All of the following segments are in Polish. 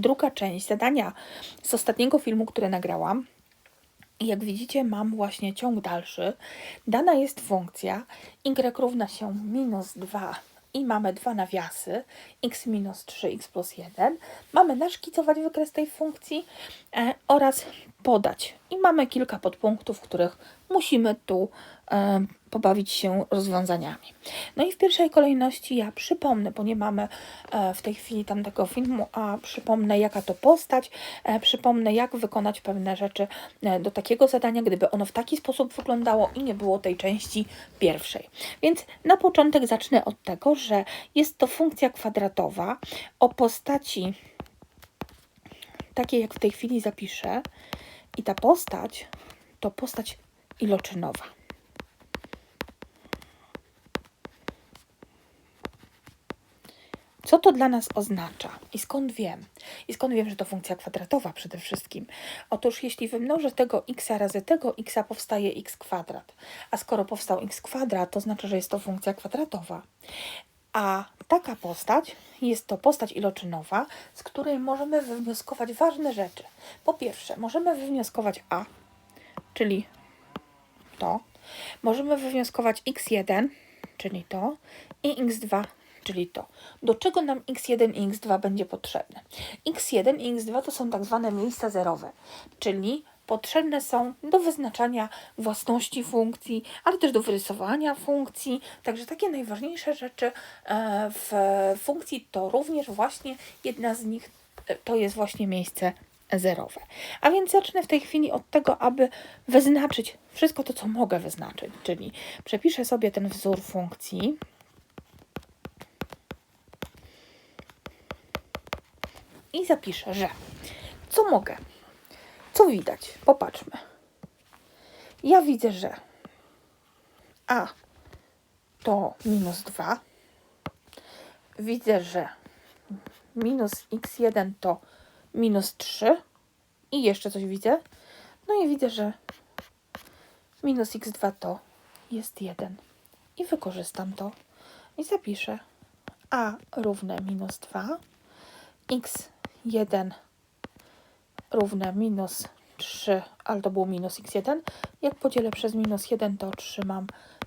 druga część zadania z ostatniego filmu, które nagrałam. Jak widzicie, mam właśnie ciąg dalszy. Dana jest funkcja y równa się minus 2 i mamy dwa nawiasy x minus 3, x plus 1. Mamy naszkicować wykres tej funkcji e, oraz podać. I mamy kilka podpunktów, w których musimy tu e, pobawić się rozwiązaniami. No i w pierwszej kolejności ja przypomnę, bo nie mamy e, w tej chwili tamtego filmu, a przypomnę jaka to postać, e, przypomnę jak wykonać pewne rzeczy e, do takiego zadania, gdyby ono w taki sposób wyglądało i nie było tej części pierwszej. Więc na początek zacznę od tego, że jest to funkcja kwadratowa o postaci takiej jak w tej chwili zapiszę i ta postać to postać iloczynowa. Co to dla nas oznacza i skąd wiem? I skąd wiem, że to funkcja kwadratowa przede wszystkim? Otóż jeśli wymnożę tego x razy tego x powstaje x kwadrat. A skoro powstał x kwadrat, to znaczy, że jest to funkcja kwadratowa. A taka postać jest to postać iloczynowa, z której możemy wywnioskować ważne rzeczy. Po pierwsze, możemy wywnioskować a, czyli to. Możemy wywnioskować x1, czyli to, i x2, czyli to. Do czego nam x1 i x2 będzie potrzebne? x1 i x2 to są tak zwane miejsca zerowe, czyli potrzebne są do wyznaczania własności funkcji, ale też do wyrysowania funkcji. Także takie najważniejsze rzeczy e, w funkcji to również właśnie jedna z nich e, to jest właśnie miejsce zerowe. A więc zacznę w tej chwili od tego, aby wyznaczyć wszystko to, co mogę wyznaczyć, czyli przepiszę sobie ten wzór funkcji. I zapiszę, że co mogę? Co widać? Popatrzmy. Ja widzę, że a to minus 2. Widzę, że minus x1 to minus 3 i jeszcze coś widzę. No i widzę, że minus x2 to jest 1 i wykorzystam to i zapiszę a równe minus 2 x1 równe minus 3, ale to było minus x1. Jak podzielę przez minus 1, to otrzymam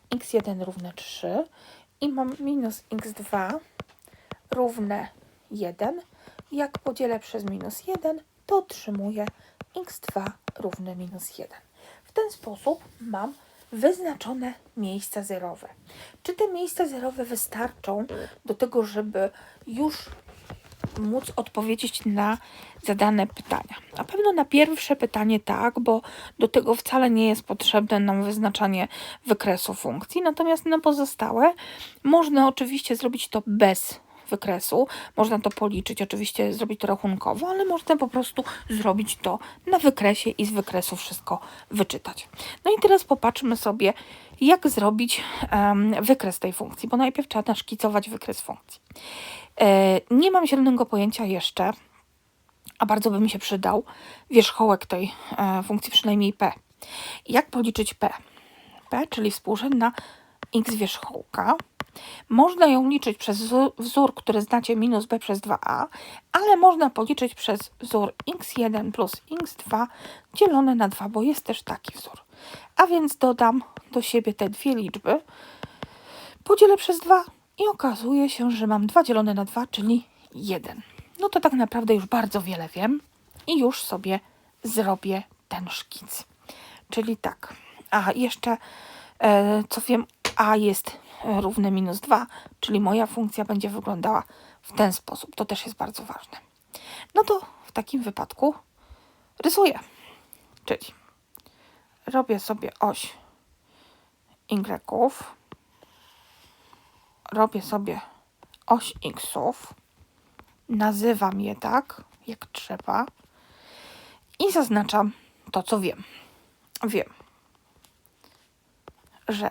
x1 równe 3 i mam minus x2 równe 1. Jak podzielę przez minus 1, to otrzymuję x2 równe minus 1. W ten sposób mam wyznaczone miejsca zerowe. Czy te miejsca zerowe wystarczą do tego, żeby już móc odpowiedzieć na zadane pytania. Na pewno na pierwsze pytanie tak, bo do tego wcale nie jest potrzebne nam wyznaczanie wykresu funkcji, natomiast na pozostałe można oczywiście zrobić to bez wykresu. Można to policzyć, oczywiście zrobić to rachunkowo, ale można po prostu zrobić to na wykresie i z wykresu wszystko wyczytać. No i teraz popatrzmy sobie, jak zrobić um, wykres tej funkcji, bo najpierw trzeba naszkicować wykres funkcji. E, nie mam zielonego pojęcia jeszcze, a bardzo by mi się przydał wierzchołek tej e, funkcji, przynajmniej p. Jak policzyć p? p, czyli współrzędna x wierzchołka. Można ją liczyć przez wzór, który znacie minus b przez 2a, ale można policzyć przez wzór x1 plus x2 dzielone na 2, bo jest też taki wzór. A więc dodam do siebie te dwie liczby, podzielę przez 2 i okazuje się, że mam 2 dzielone na 2, czyli 1. No to tak naprawdę już bardzo wiele wiem i już sobie zrobię ten szkic. Czyli tak, a jeszcze e, co wiem, a jest równe minus 2, czyli moja funkcja będzie wyglądała w ten sposób. To też jest bardzo ważne. No to w takim wypadku rysuję. Czyli robię sobie oś y, robię sobie oś xów, nazywam je tak, jak trzeba i zaznaczam to, co wiem. Wiem, że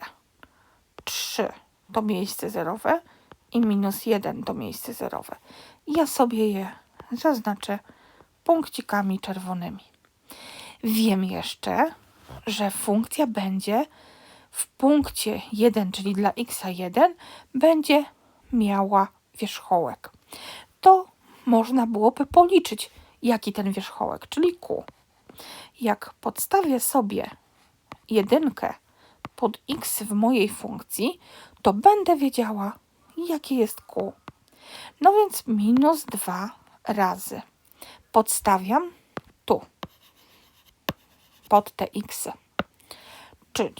3 to miejsce zerowe i minus 1 to miejsce zerowe. Ja sobie je zaznaczę punkcikami czerwonymi. Wiem jeszcze, że funkcja będzie w punkcie 1, czyli dla x1, będzie miała wierzchołek. To można byłoby policzyć, jaki ten wierzchołek, czyli q. Jak podstawię sobie jedynkę pod x w mojej funkcji, to będę wiedziała, jakie jest q. No więc minus 2 razy. Podstawiam tu, pod te x. Czyli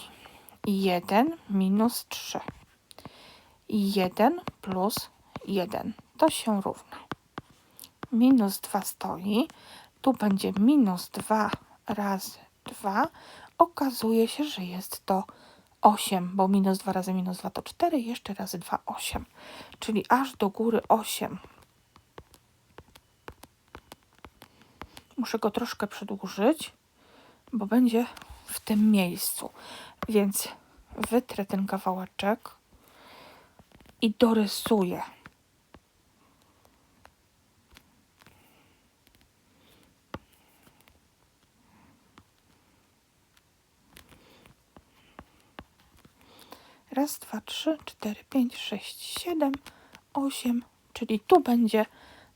1 minus 3. 1 plus 1 to się równa. Minus 2 stoi. Tu będzie minus 2 razy 2. Okazuje się, że jest to 8, bo minus 2 razy minus 2 to 4, jeszcze razy 2 8, czyli aż do góry 8. Muszę go troszkę przedłużyć, bo będzie w tym miejscu, więc wytrę ten kawałeczek i dorysuję. Raz, dwa, trzy, cztery, pięć, sześć, siedem, osiem, czyli tu będzie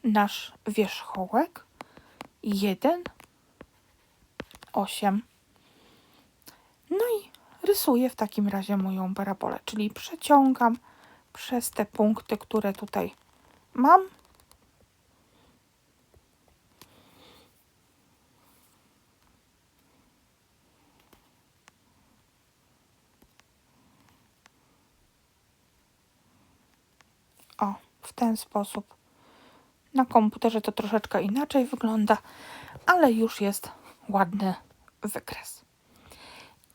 nasz wierzchołek. Jeden, osiem. No i rysuję w takim razie moją parabolę, czyli przeciągam przez te punkty, które tutaj mam. O, w ten sposób. Na komputerze to troszeczkę inaczej wygląda, ale już jest ładny wykres.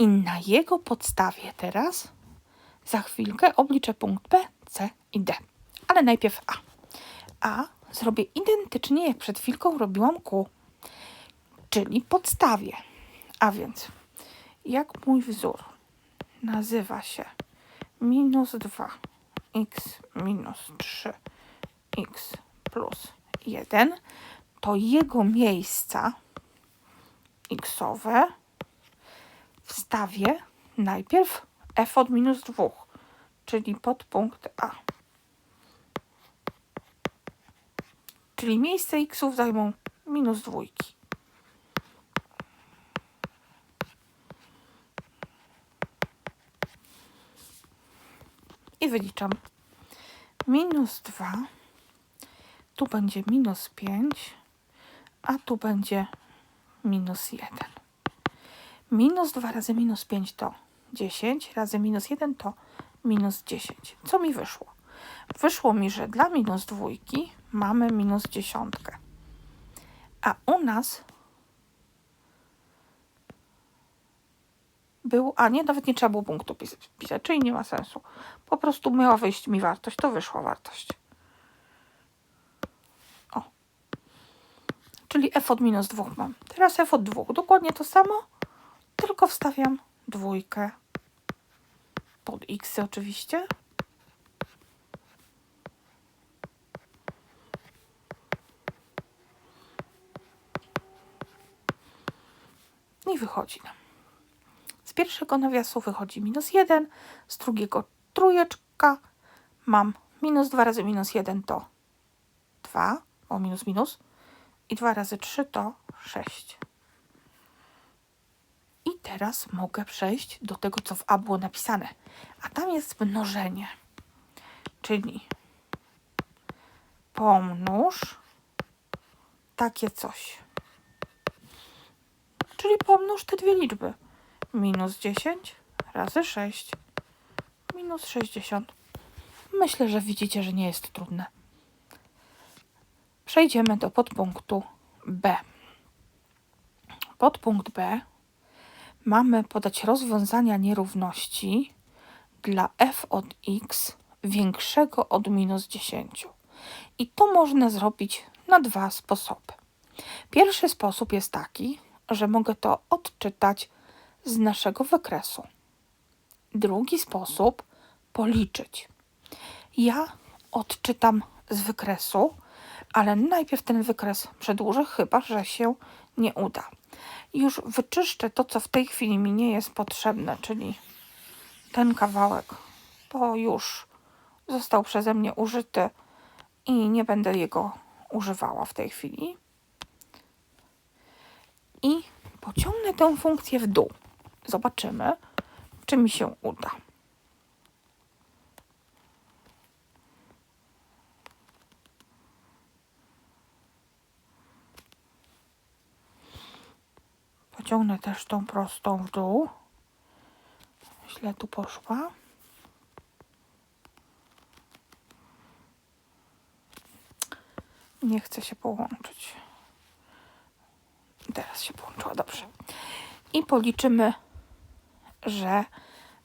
I na jego podstawie teraz za chwilkę obliczę punkt B, C i D. Ale najpierw A. A zrobię identycznie jak przed chwilką robiłam Q, czyli podstawię. A więc jak mój wzór nazywa się minus 2 x minus 3 x plus 1, to jego miejsca xowe wstawię najpierw f od minus 2, czyli pod punkt A. Czyli miejsce xów zajmą minus dwójki. I wyliczam. Minus 2, tu będzie minus 5, a tu będzie minus 1. Minus 2 razy minus 5 to 10, razy minus 1 to minus 10. Co mi wyszło? Wyszło mi, że dla minus dwójki mamy minus dziesiątkę. A u nas był, a nie, nawet nie trzeba było punktu pisać, czyli nie ma sensu. Po prostu miała wyjść mi wartość, to wyszła wartość. Czyli f od minus 2 mam. Teraz f od 2. Dokładnie to samo, tylko wstawiam dwójkę pod x oczywiście. I wychodzi nam. Z pierwszego nawiasu wychodzi minus 1, z drugiego trójeczka. Mam minus 2 razy minus 1 to 2, o minus minus. I 2 razy 3 to 6. Teraz mogę przejść do tego, co w A było napisane. A tam jest mnożenie. Czyli pomnóż takie coś. Czyli pomnóż te dwie liczby. Minus 10 razy 6. Minus 60. Myślę, że widzicie, że nie jest trudne. Przejdziemy do podpunktu B. Podpunkt B mamy podać rozwiązania nierówności dla f od x większego od minus 10. I to można zrobić na dwa sposoby. Pierwszy sposób jest taki, że mogę to odczytać z naszego wykresu. Drugi sposób policzyć. Ja odczytam z wykresu, ale najpierw ten wykres przedłużę, chyba że się nie uda. Już wyczyszczę to, co w tej chwili mi nie jest potrzebne, czyli ten kawałek, bo już został przeze mnie użyty i nie będę jego używała w tej chwili. I pociągnę tę funkcję w dół. Zobaczymy, czy mi się uda. Pociągnę też tą prostą w dół. Źle tu poszła. Nie chce się połączyć. Teraz się połączyła dobrze. I policzymy, że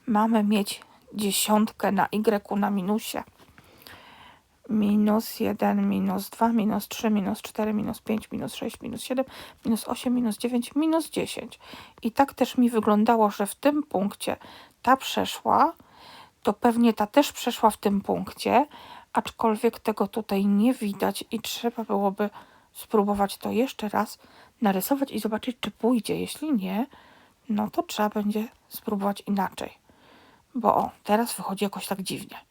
mamy mieć dziesiątkę na y na minusie. Minus 1, minus 2, minus 3, minus 4, minus 5, minus 6, minus 7, minus 8, minus 9, minus 10. I tak też mi wyglądało, że w tym punkcie ta przeszła, to pewnie ta też przeszła w tym punkcie, aczkolwiek tego tutaj nie widać i trzeba byłoby spróbować to jeszcze raz narysować i zobaczyć, czy pójdzie. Jeśli nie, no to trzeba będzie spróbować inaczej. Bo o, teraz wychodzi jakoś tak dziwnie.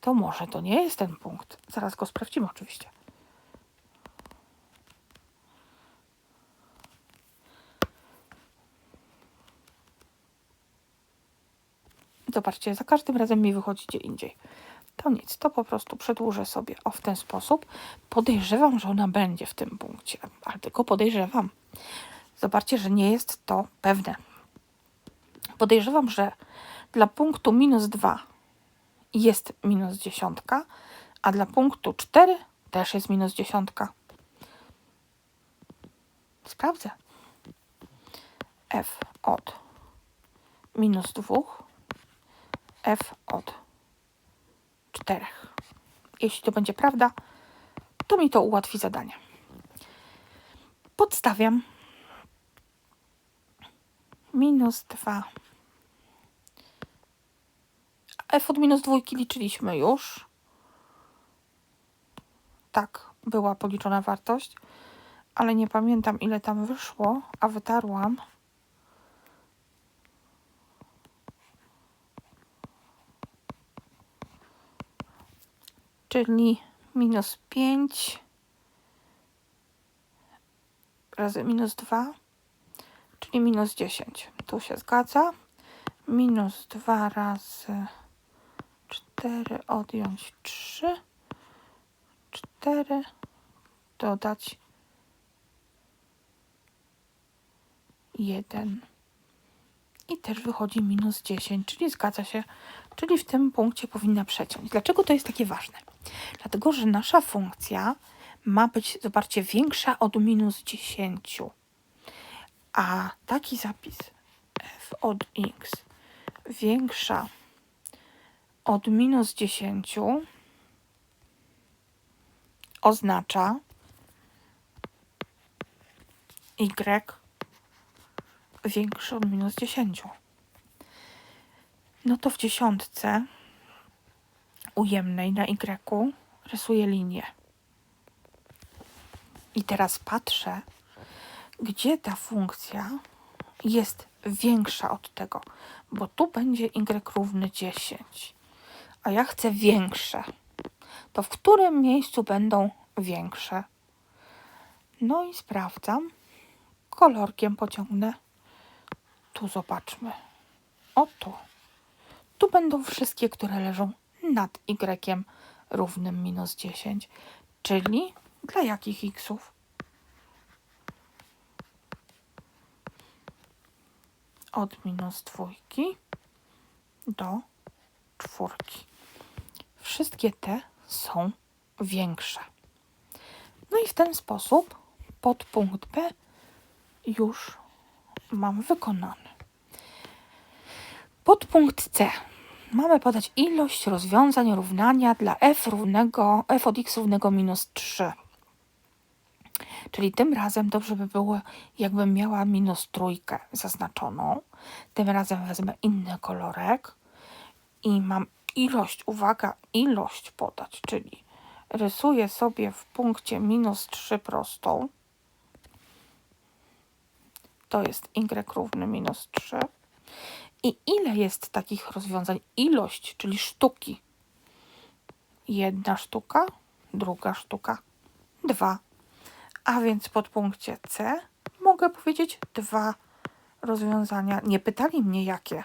To może to nie jest ten punkt. Zaraz go sprawdzimy oczywiście. Zobaczcie, za każdym razem mi wychodzi gdzie indziej. To nic, to po prostu przedłużę sobie o w ten sposób. Podejrzewam, że ona będzie w tym punkcie, ale tylko podejrzewam. Zobaczcie, że nie jest to pewne. Podejrzewam, że dla punktu minus 2 jest minus dziesiątka, a dla punktu 4 też jest minus dziesiątka. Sprawdzę. f od minus 2, f od 4. Jeśli to będzie prawda, to mi to ułatwi zadanie. Podstawiam minus 2 f od minus dwójki liczyliśmy już. Tak, była policzona wartość, ale nie pamiętam ile tam wyszło, a wytarłam. Czyli minus 5 razy minus 2, czyli minus 10. Tu się zgadza. Minus 2 razy 4 odjąć 3, 4 dodać 1 i też wychodzi minus 10, czyli zgadza się, czyli w tym punkcie powinna przeciąć. Dlaczego to jest takie ważne? Dlatego, że nasza funkcja ma być, zobaczcie, większa od minus 10. A taki zapis f od x większa od minus 10 oznacza y większy od minus 10. No to w dziesiątce ujemnej na y rysuję linię. I teraz patrzę, gdzie ta funkcja jest większa od tego, bo tu będzie y równy 10 a ja chcę większe, to w którym miejscu będą większe? No i sprawdzam. Kolorkiem pociągnę. Tu zobaczmy. Oto. Tu będą wszystkie, które leżą nad y równym minus 10. Czyli dla jakich xów? Od minus dwójki do czwórki wszystkie te są większe. No i w ten sposób podpunkt B już mam wykonany. Podpunkt C. Mamy podać ilość rozwiązań równania dla f równego f od x równego minus 3. Czyli tym razem dobrze by było, jakbym miała minus trójkę zaznaczoną. Tym razem wezmę inny kolorek i mam ilość, uwaga, ilość podać, czyli rysuję sobie w punkcie minus 3 prostą. To jest y równy minus 3. I ile jest takich rozwiązań? Ilość, czyli sztuki. Jedna sztuka, druga sztuka, 2. A więc w podpunkcie C mogę powiedzieć dwa rozwiązania. Nie pytali mnie jakie.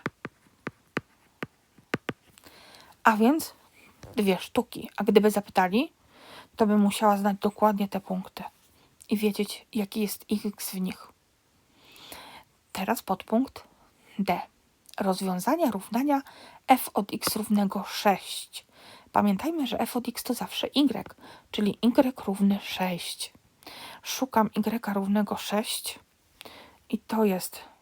A więc dwie sztuki. A gdyby zapytali, to bym musiała znać dokładnie te punkty i wiedzieć, jaki jest x w nich. Teraz podpunkt D. Rozwiązania równania f od x równego 6. Pamiętajmy, że f od x to zawsze y, czyli y równy 6. Szukam y równego 6 i to jest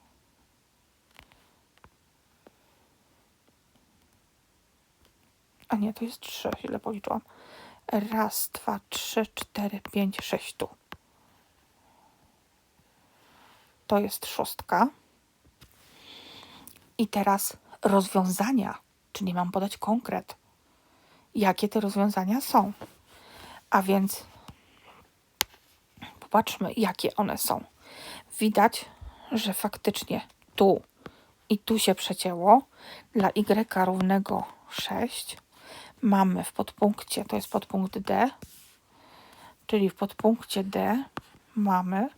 a nie, to jest 3, źle policzyłam. Raz, dwa, trzy, cztery, pięć, sześć tu. To jest szóstka. I teraz rozwiązania, czyli mam podać konkret. Jakie te rozwiązania są? A więc popatrzmy, jakie one są. Widać, że faktycznie tu i tu się przecięło. Dla y równego 6 mamy w podpunkcie, to jest podpunkt D, czyli w podpunkcie D mamy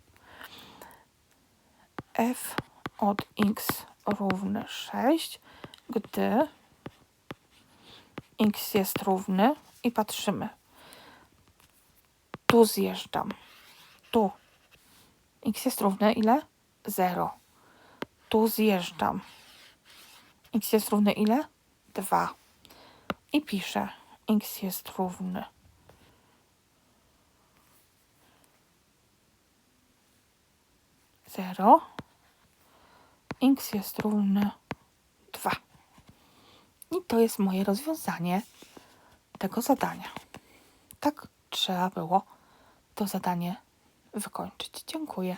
f od x równy 6, gdy x jest równy i patrzymy. Tu zjeżdżam. Tu. x jest równy ile? 0. Tu zjeżdżam. x jest równy ile? 2 i piszę x jest równy zero, x jest równy 2. I to jest moje rozwiązanie tego zadania. Tak trzeba było to zadanie wykończyć. Dziękuję.